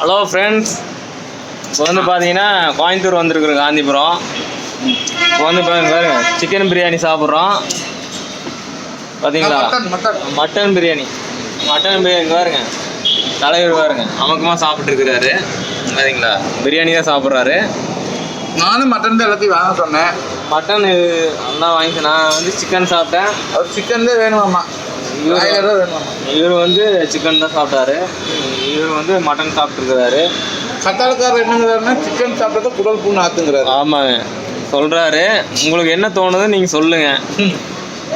Hello friends இப்போ வந்து பார்த்தீங்கன்னா கோயம்புத்தூர் வந்திருக்குறோம் காந்திபுரம். இப்போ வந்து பாருங்க சிக்கன் பிரியாணி சாப்பிட்றோம். பார்த்தீங்களா மட்டன் பிரியாணி மட்டன் பிரியாணி பாருங்க. தலைவர் பாருங்க அமக்கமாக சாப்பிட்ருக்குறாரு பார்த்தீங்களா பிரியாணி தான் சாப்பிட்றாரு. நானும் மட்டன் தான் எல்லாத்தையும் வாங்க சொன்னேன். மட்டன் நல்லா வாங்கி நான் வந்து சிக்கன் சாப்பிட்டேன். சிக்கன் தான் வேணுமாம்மா. இவரு- இவர் வந்து சிக்கன் தான் சாப்பிட்டாரு. இவர் வந்து மட்டன் சாப்பிட்ருக்குறாரு கத்தாழக்காரர் என்னங்கிறாருன்னா சிக்கன் சாப்பிட்டா குடல் புண்ணு ஆத்துங்கிறாரு. ஆமாங்க. சொல்றாரு. உங்களுக்கு என்ன தோணுது நீங்க சொல்லுங்க.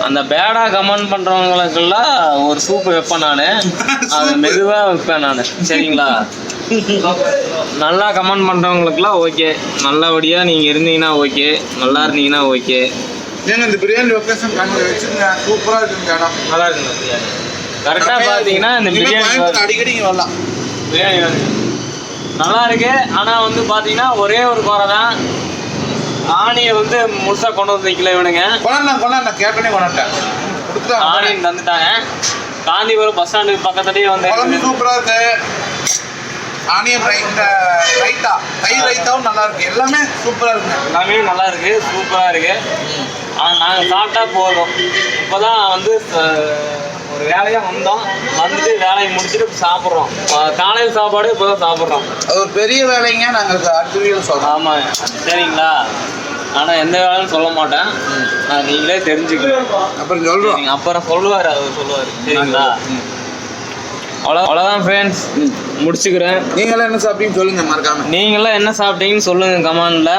அந்த பேடா கமெண்ட் பண்றவங்களுக்கெல்லாம் ஒரு சூப் வைப்பேன் நான். அது மெதுவா வைப்பேன் நான். சரிங்களா? நல்லா கமெண்ட் பண்றவங்களுக்குலாம் ஓகே நல்லபடியா நீங்க இருந்தீங்கன்னா ஓகே நல்லா இருந்தீங்கன்னா ஓகே ஏங்க இந்த பிரியாணி லொக்கேஷன் கண்ணு வச்சுருங்க சூப்பராக இருக்கு இந்த இடம் நல்லா இருக்குங்க பிரியாணி கரெக்டா பாத்தீங்கன்னா இந்த பிரியாணி அடிக்கடி இங்க வரலாம். பிரியாணி நல்லா இருக்கு ஆனா வந்து பாத்தீங்கன்னா ஒரே ஒரு குறை தான். ஆணியை வந்து முழுசா கொண்டு வந்து வைக்கல இவனுங்க. கொண்டாண்டா கொண்டாண்டா கேட்டனே கொண்டாட்டேன். ஆணியன் தந்துட்டாங்க. காந்திபுரம் பஸ் ஸ்டாண்டுக்கு பக்கத்துலயே வந்து குழம்பு இருக்குது. சூப்பராக இருக்கு ஆனியன் ரைத்தா ரைத்தா. தயிர் ரைத்தாவும் நல்லா இருக்கு எல்லாமே சூப்பராக இருக்குங்க. எல்லாமே நல்லா இருக்கு சூப்பரா இருக்கு. ஆனா நாங்க சாப்பிட்டா போதும். இப்பதான் வந்து அஹ், ஒரு வேலையா வந்தோம். வந்துட்டு வேலையை முடிச்சுட்டு இப்ப சாப்பிட்றோம். காலையில் சாப்பாடு இப்பதான் சாப்பிட்றோம். அது ஒரு பெரிய வேலைங்க. நாங்கள் அடுத்த சொல்கிறோம் ஆமா. சரிங்களா? ஆனா எந்த வேலைன்னு சொல்ல மாட்டேன். நான் நீங்களே தெரிஞ்சுக்கணும். அப்புறம் நீங்க அப்புறம் சொல்லுவாரு அவர் சொல்லுவாரு. சரிங்களா? அவ்வளோ அவ்வளோதான் ஃப்ரெண்ட்ஸ் முடிச்சுக்கிறேன். நீங்களும் என்ன சாப்பிட்டீங்கன்னு சொல்லுங்க மறக்காம. நீங்களாம் என்ன சாப்பிட்டீங்கன்னு சொல்லுங்க கமாண்டில்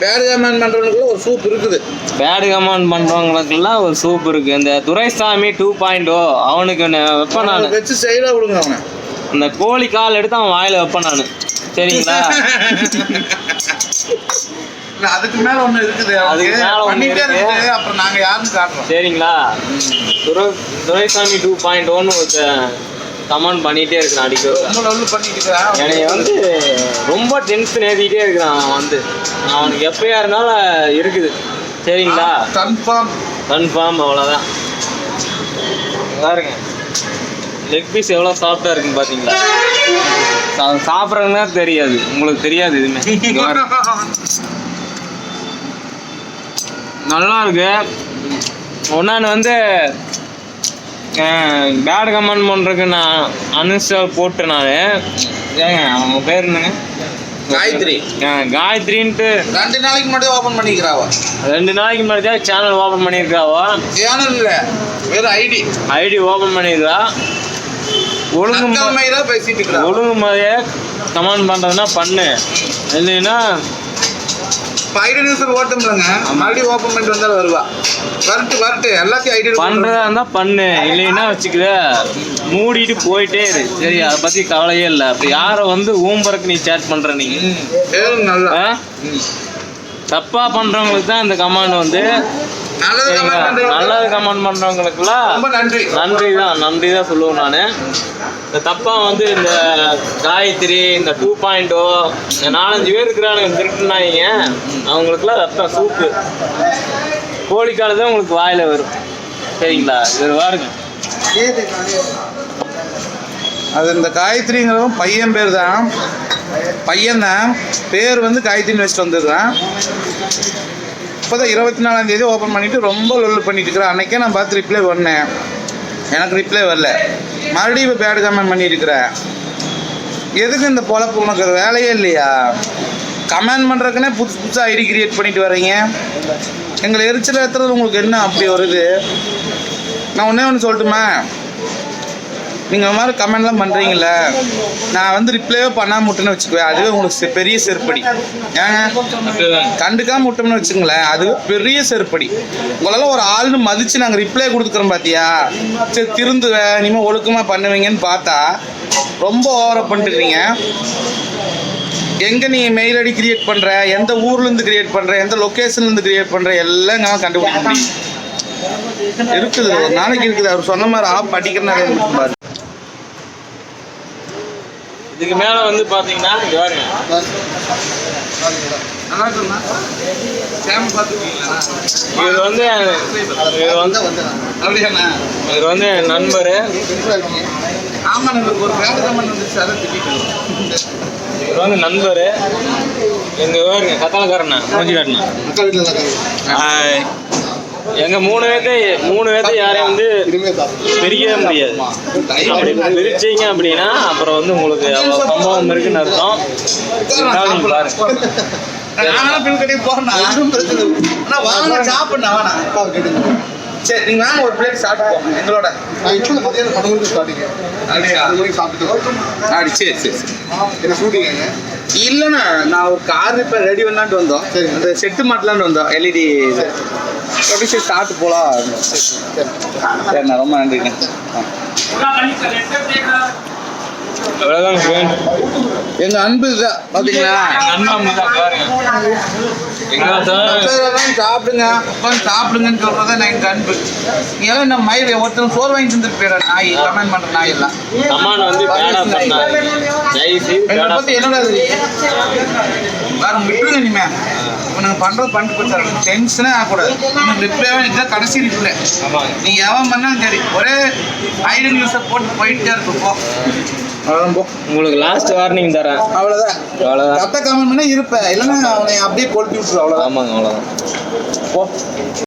பேர் ஜாமான் பண்ணுறவங்களுக்குள்ள ஒரு சூப் இருக்குது. பேடு கமாண்ட் பண்ணுறவங்களுக்கெல்லாம் ஒரு சூப் இருக்கு. இந்த துரைசாமி டூ பாயிண்ட் ஓ அவனுக்கு வைப்பேன் நான் வச்சு சைடாக விடுங்க அவனை. அந்த கோழி கால் எடுத்து அவன் வாயில வைப்பேன் நான். சரிங்களா? அதுக்கு மேல ஒண்ணு இருக்குது. அதுக்கு பண்ணிட்டே இருக்கு. இருக்குது அப்புறம் நாங்க யாருன்னு காட்டுறோம் சரிங்களா? துரை துரைசாமி டூ பாயிண்ட் ஒன்னு கமெண்ட் இருக்கிறான் பண்ணிட்டு இருக்கிறான். என்னைய வந்து ரொம்ப டென்ஷன் ஏற்றிக்கிட்டே இருக்கிறான் அவன் வந்து. அவனுக்கு எப்பயா இருந்தாலும் இருக்குது. சரிங்களா? கன்ஃபார்ம் கன்ஃபார்ம் அவ்வளோதான் பாருங்க. லெக் பீஸ் எவ்வளோ சாஃப்டாக இருக்குன்னு பார்த்தீங்களா சாப்பிட்றதுனா தெரியாது. உங்களுக்கு தெரியாது எதுவுமே. நல்லா இருக்கு ஒன்னான்னு வந்து பேட் கமெண்ட் பண்ணுறதுக்கு நான் அன்இன்ஸ்டால் போட்டு நான். ஏங்க அவங்க பேர் என்னங்க? காயத்ரி. காயத்ரின்ட்டு. ரெண்டு நாளைக்கு முன்னாடி ஓபன் பண்ணிக்கிறாவ ரெண்டு நாளைக்கு முன்னாடி தான் சேனல் ஓப்பன் பண்ணியிருக்காவோ சேனல் இல்ல வெறும் ஐடி ஐடி ஓப்பன் பண்ணியிருக்கா ஒழுங்கு பேசிட்டு ஒழுங்கு முறைய கமெண்ட் பண்ணுறதுனா பண்ணு. இல்லைன்னா ஐடி நியூஸ் ஓட்டும்லங்க மறுபடியும் ஓபன் பண்ணிட்டு வந்தாலும் வருவா. வரட்டு வரட்டு. எல்லாத்தையும் ஐடி பண்ணுறதா இருந்தால் பண்ணு. இல்லைன்னா வச்சுக்க மூடிட்டு போயிட்டே இரு. சரி அதை பற்றி கவலையே இல்லை. அப்போ யாரை வந்து ஊம்பருக்கு நீ சேட் பண்ணுற நீ? நல்லா. ஆ? தப்பாக பண்ணுறவங்களுக்கு தான் இந்த கமெண்ட் வந்து. நல்லது கமெண்ட் பண்ணுறவங்களுக்குலாம் ரொம்ப நன்றி நன்றி தான் நன்றி. தான் சொல்லுவேன் நான். இந்த தப்பாக வந்து இந்த காயத்ரி இந்த டூ பாயிண்ட் ஓ இந்த நாலஞ்சு பேர் இருக்கிறானுங்க திருட்டுனாங்க அவங்களுக்குலாம் ரத்தம் சூப்பு கோழிக்கால தான் உங்களுக்கு வாயில் வரும். சரிங்களா? இது பாருங்க. அது இந்த காயத்ரிங்கிறவன் பையன் பேர் தான் பையன் தான். பேர் வந்து காயத்ரின்னு வச்சுட்டு வந்துடுறான். இப்போதான் இருபத்தி நாலாம் தேதி ஓப்பன் பண்ணிட்டு ரொம்ப லொல்லு பண்ணிட்டு இருக்கிறேன். அன்றைக்கே நான் பார்த்து ரிப்ளை பண்ணேன். எனக்கு ரிப்ளை வரல. மறுபடியும் இப்போ பேட் கமெண்ட் பண்ணியிருக்கிறேன் எதுக்கு இந்த பொழப்பு? உனக்கு வேலையே இல்லையா? கமெண்ட் பண்ணுறதுக்குன்னே புதுசு புதுசாக ஐடி கிரியேட் பண்ணிட்டு வர்றீங்க. எங்களை எரிச்சல் ஏற்றுறது உங்களுக்கு என்ன அப்படி வருது? நான் ஒன்றே ஒன்று சொல்லட்டுமா? நீங்கள் இந்த மாதிரி கமெண்ட்லாம் பண்ணுறீங்கள நான் வந்து ரிப்ளைவே பண்ணாம விட்டுன்னு வச்சுக்குவேன் அதுவே உங்களுக்கு பெரிய செருப்படி. ஏங்க கண்டுக்காம விட்டோம்னு வச்சுங்களேன் அது பெரிய செருப்படி. உங்களெல்லாம் ஒரு ஆள்னு மதித்து நாங்கள் ரிப்ளை கொடுத்துக்கிறோம் பார்த்தியா சரி திருந்துவேன் இனிமேல் ஒழுக்கமாக பண்ணுவீங்கன்னு பார்த்தா ரொம்ப ஓவராக பண்ணிட்டுருக்கீங்க. எங்கே நீ மெயில் ஐடி கிரியேட் பண்ணுற எந்த ஊர்லேருந்து கிரியேட் பண்ணுற எந்த லொக்கேஷன்லேருந்து கிரியேட் பண்ணுற எல்லாம் எங்களால் கண்டுபிடிக்க முடியும் இருக்குது ஒரு நாளைக்கு இருக்குது அவர் சொன்ன மாதிரி ஆப் படிக்கிறனால இதுக்கு மேல வந்து இங்க பாருங்க பார்த்துருக்கீங்களா? இது வந்து இது வந்து இது வந்து என் நண்பர். இது வந்து நண்பர். எங்க பாருங்க கத்தலக்காரண்ணா மூஞ்சி காட்டினா எங்க மூணு பேர்த்து மூணு பேர்த்து யாரையும் வந்து. பிரிக்கவே முடியாது. அப்படி பிரிச்சீங்க அப்படின்னா அப்புறம் வந்து உங்களுக்கு சம்பவம் இருக்குன்னு அர்த்தம். பாருங்க. சரி நீங்க வாங்க ஒரு பிளேட் சாப்பிட்டு எங்களோட. நான் இப்போ மணிக்கு ஸ்டார்டிங்க அப்படியா? மணிக்கு சாப்பிட்டு அப்படி சரி சரி சரி. என்ன ஷூட்டிங்க இல்லைண்ணா நான் ஒரு கார் இப்போ ரெடி பண்ணலான்ட்டு வந்தோம். சரி. அந்த செட்டு மாட்டலான்ட்டு வந்தோம். E எல்இடி எப்படி சரி சாப்பிட்டு போகலாம் சரிண்ணா ரொம்ப நன்றிண்ணா. ஆ. அவ்வளவுதான் friend. எங்க அன்பு தான் உட்கார்றதெல்லாம் சாப்பிடுங்க. உட்காந்து சாப்பிடுங்கன்னு சொல்றதா நான் எங்க அன்பு. நீ எல்லாம் இந்த மயில்? ஒருத்தன் சோறு வாங்கி தந்துட்டு போயிட நாய் கமெண்ட் பண்ற நாய் எல்லாம் என்னை பத்தி என்னோட வேற விட்டுருங்க இனிமே. உனக்கு பண்றது பண்ணிட்டு போச்சாரு டென்ஷனே ஆகக்கூடாது. உனக்கு ரிப்ளைவே இதுதான் கடைசி ரிப்ளை நீ எவன் பண்ணாலும் சரி ஒரே ஐடி நியூஸை போட்டு போயிட்டே இருக்கும் அவ்வளோதான் போ உங்களுக்கு லாஸ்ட் வார்னிங் தரேன். அவ்வளோதான் அவ்வளவுதான். கத்த கமெண்ட் பண்ணா இருப்பேன். இல்லைன்னா அவனை அப்படியே கொளுத்தி விட்டுரு அவ்வளோதான் ஆமாங்க அவ்வளவுதான். போ.